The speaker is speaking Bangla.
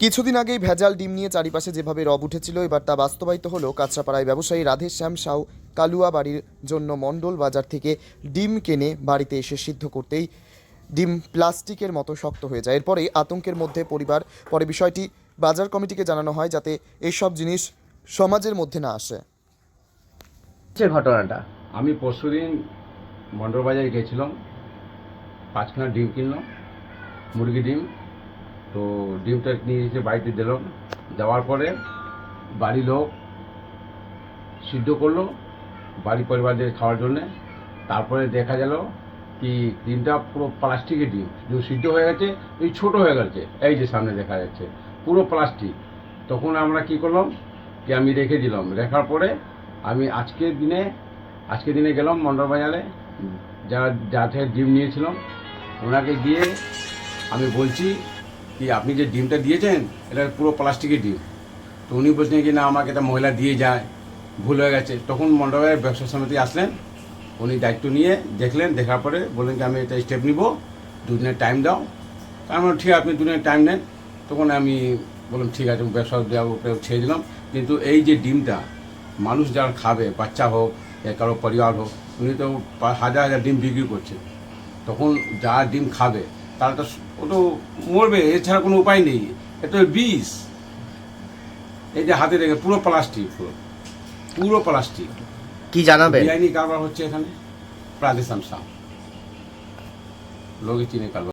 কিছুদিন আগেই ভেজাল ডিম নিয়ে চারিপাশে যেভাবে রব উঠেছিল এবার তা বাস্তবায়িত হলো কাঁচরাপাড়ায় ব্যবসায়ী রাধে শ্যাম সাউ কালুয়া বাড়ির জন্য মণ্ডল বাজার থেকে ডিম কেনে বাড়িতে এসে সিদ্ধ করতেই ডিম প্লাস্টিকের মতো শক্ত হয়ে যায়। এরপরেই আতঙ্কের মধ্যে পরিবার পরে বিষয়টি বাজার কমিটিকে জানানো হয় যাতে এসব জিনিস সমাজের মধ্যে না আসে। ঘটনাটা? আমি পরশুদিন মন্ডল বাজারে গেছিলাম পাঁচখানা ডিম কিনলাম মুরগি ডিম তো ডিমটা নিয়ে এসে বাড়িতে দিলাম। দেওয়ার পরে বাড়ির লোক সিদ্ধ করল বাড়ি পরিবারদের খাওয়ার জন্যে। তারপরে দেখা গেল কি ডিমটা পুরো প্লাস্টিকের ডিম। যে সিদ্ধ হয়ে গেছে, এই ছোট হয়ে গেছে, এই যে সামনে দেখা যাচ্ছে, পুরো প্লাস্টিক। তখন আমরা কি করলাম কি আমি রেখে দিলাম। রেখার পরে আমি আজকের দিনে আজকের দিনে গেলাম মন্ডল বাজারে। যারা যা থেকে ডিম নিয়েছিলাম, ওনাকে গিয়ে আমি বলছি কি, আপনি যে ডিমটা দিয়েছেন, এটা পুরো প্লাস্টিকের ডিম। তো উনি বলছেন কি, না, আমাকে একটা মহিলা দিয়ে যায়, ভুল হয়ে গেছে। তখন বাজারের ব্যবসা সমিতি আসলেন, উনি দায়িত্ব নিয়ে দেখলেন, দেখার পরে বললেন যে, আমি এটা স্টেপ নিব, দুদিনের টাইম দাও। তার মানে ঠিক আপনি দুদিনের টাইম নেন। তখন আমি বললাম, ঠিক আছে, ব্যবসা দেওয়ার উপরে ছেড়ে দিলাম। কিন্তু এই যে ডিমটা, মানুষ যারা খাবে, বাচ্চা হোক কারও পরিবার হোক, উনি তো হাজার হাজার ডিম বিক্রি করছে। তখন যারা ডিম খাবে তারা তো ও তো মরবে এছাড়া কোনো উপায় নেই। এটা বিষ এই যে হাতে দেখে পুরো প্লাস্টিক পুরো। পুরো প্লাস্টিক। কি জানাবে বেআইনি কারবার হচ্ছে এখানে। প্রাদেশ সাম লোকে চিনে কারবার